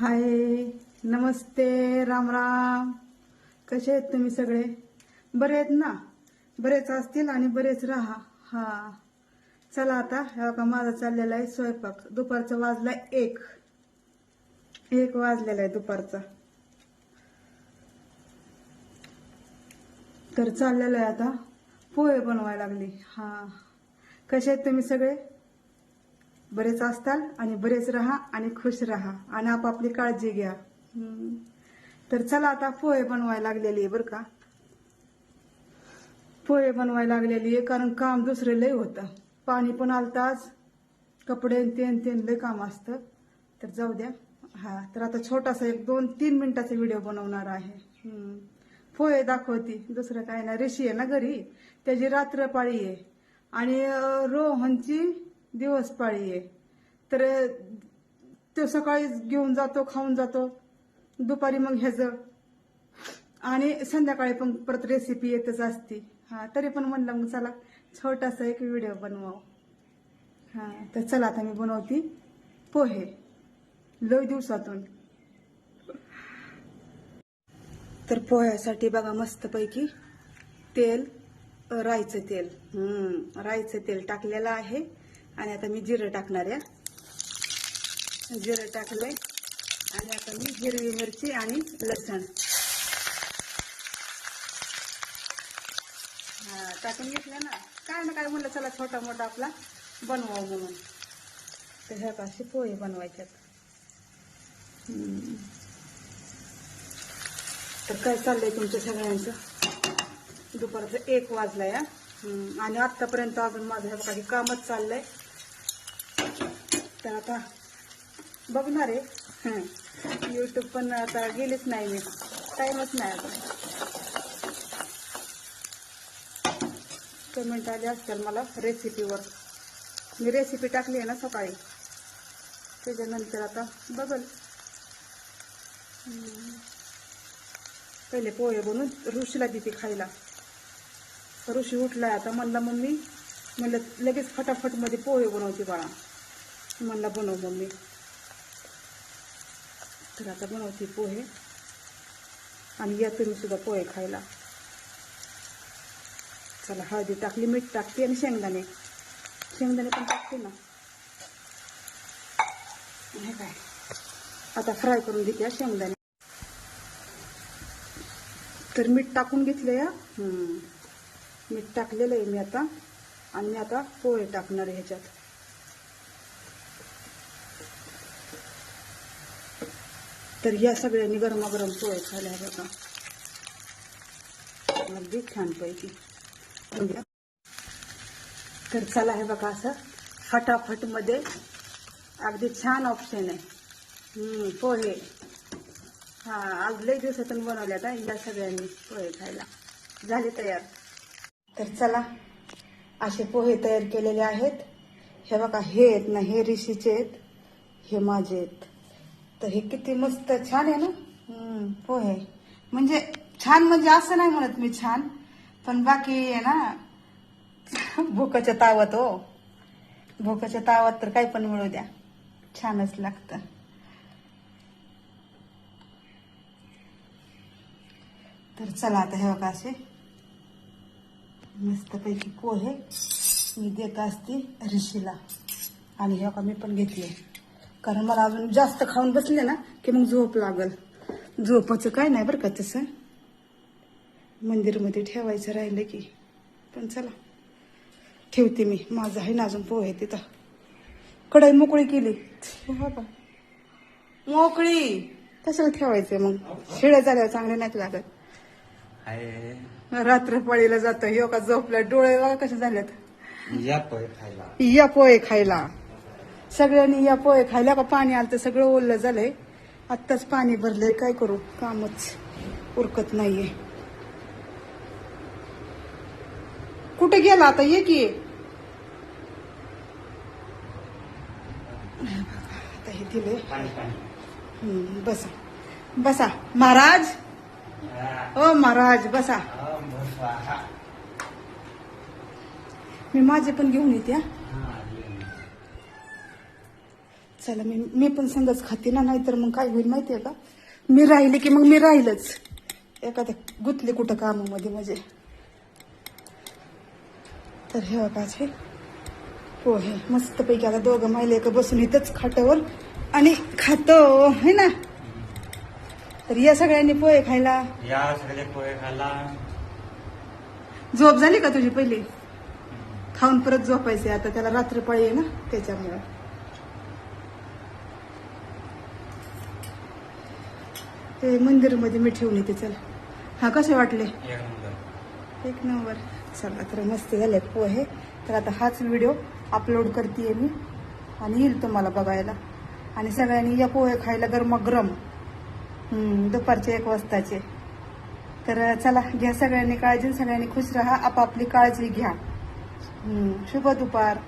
हाय नमस्ते राम राम. कसे आहेत तुम्ही सगळे? बरे आहेत ना? बरेच असतील आणि बरेच राहा. हा. चला आता हे का माझा चाललेला आहे स्वयंपाक. दुपारचा वाजला एक. एक वाजलेला आहे दुपारचा. तर चाललेलं आहे आता. पोहे बनवायला लागली. हा. कसे आहेत तुम्ही सगळे? बरेच असताल आणि बरेच राहा आणि खुश राहा. आणि आपापली काळजी घ्या. तर चला आता पोहे बनवायला लागलेली आहे बरं का. पोहे बनवायला लागलेली आहे कारण काम दुसरं लय होतं. पाणी पण आलताच कपडे तेन तेन लय काम असतं. तर जाऊ द्या. हा तर आता छोटासा एक दोन तीन मिनिटाचा व्हिडिओ बनवणार आहे. पोहे दाखवती. दुसरं काय ना रेशी आहे ना घरी. त्याची रात्र पाळी आहे. आणि रोहनची दिवस पाळी आहे. तर तो सकाळी घेऊन जातो खाऊन जातो. दुपारी मग ह्याचं. आणि संध्याकाळी पण परत रेसिपी येतच असती. हा तरी पण म्हणलं मग चला छोटासा एक व्हिडिओ बनवाव. हा तर चला आता मी बनवती. पोहे. लय दिवसातून. तर पोह्यासाठी बघा मस्तपैकी तेल राईचं तेल. हम्म राईचं तेल टाकलेलं आहे. आणि आता मी जिरं टाकणार आहे. जिरं टाकलंय. आणि आता मी हिरवी मिरची आणि लसण. हा टाकून घेतलं ना. काय ना काय म्हणलं चला छोटा मोठा आपला बनवावं म्हणून. तर ह्या असे पोहे बनवायच्यात तर काय चाललंय तुमच्या सगळ्यांचं? दुपारचं एक वाजला या आणि आत्तापर्यंत अजून माझं हे बघा हे कामच चाललंय. तर आता बघणार आहे. युट्यूब पण आता गेलीच नाही मी. टाईमच नाही आता कमेंट आले असतील मला रेसिपीवर मी रेसिपी टाकली आहे ना सकाळी. त्याच्यानंतर आता बघल. पहिले पोहे बनून ऋषीला देते खायला. ऋषी उठलाय आता म्हणला मम्मी म्हणलं लगेच फटाफटमध्ये पोहे बनवते बाळा. म्हणला बनव मम्मी. तर आता बनवते पोहे आणि या तुम्ही सुद्धा पोहे खायला. चला हळदी टाकली मीठ टाकते आणि शेंगदाणे. शेंगदाणे पण टाकते ना. हे काय? आता फ्राय करून घेते या शेंगदाणे. तर मीठ टाकून घेतलं या हम्म. मीठ टाकलेलं आहे मी आता. आणि मी आता पोहे टाकणार आहे ह्याच्यात. तर या सगळ्यांनी गरमागरम पोहे खायला आहे बघा अगदी छानपैकी. तर चला हे बघा असं फटाफटमध्ये अगदी छान ऑप्शन आहे. पोहे. हा आज लई दिवसातून बनवले आता या सगळ्यांनी पोहे खायला. झाले तयार. तर चला असे पोहे तयार केलेले आहेत. हे बघा हे आहेत ना हे ऋषीचे आहेत हे माझे आहेत. तर हे किती मस्त छान आहे ना? पोहे. म्हणजे छान म्हणजे असं नाही म्हणत मी छान पण बाकी आहे ना भुकाच्या तावत हो. भुकाच्या तावात तर काही पण मिळू द्या. छानच लागतं. तर चला आता हे बघा असे. मस्तपैकी पोहे मी देत असते ऋषीला आणि हे बघा मी पण घेतले. कारण मला अजून जास्त खाऊन बसले ना की मग झोप लागल. झोपाचं काय नाही बरं का तसं. मंदिरमध्ये ठेवायचं राहिलं की. पण चला. ठेवते मी. माझं आहे ना अजून पोहे तिथं. कढाई मोकळी केली. हे मोकळी. कशाला ठेवायचं मग? शिळ्या झाल्यावर चांगले नाहीत लागत. आहे रात्र पळीला जातं. यो का झोपल्या डोळे बघा कसे झालेत. या पोहे खायला. या पोहे खायला. सगळ्यांनी या पोहे खायला का पाणी आलं तर सगळं ओललं झालंय. आत्ताच पाणी भरलंय. काय करू? कामच उरकत नाहीये. कुठे गेला आता? ये की. आता हे दिले पाणी पाणी. हम्म, बसा. बसा. महाराज? ओ महाराज बसा. मी माझे पण घेऊन येते हा. चला मी मी पण संगच खाते ना नाहीतर मग काय होईल माहितीये का? मी राहिले की मग मी राहीलच. एखाद्या गुतले कुठं कामामध्ये म्हणजे. तर हे बघाचे पोहे मस्तपैकी आता दोघं माहिले का बसून इथंच खाटावर आणि खातो है ना? तर या सगळ्यांनी पोहे खायला? या सगळे पोहे खायला. झोप झाली का तुझी पहिली? खाऊन परत झोपायचे आता त्याला रात्रपाळी आहे ना त्याच्यामुळे. ते मंदिरमध्ये मी ठेवून येते चला. हा कसे वाटले? एक नंबर. एक नंबर. चला तर मस्त झाले पोहे. तर आता हाच व्हिडिओ अपलोड करते मी. आणि येईल तुम्हाला बघायला. आणि सगळ्यांनी या पोहे खायला गरमागरम दुपारचे एक वाजताचे. तर चला घ्या सगळ्यांनी काळजी सगळ्यांनी खुश राहा. आपापली काळजी घ्या. शुभ दुपार.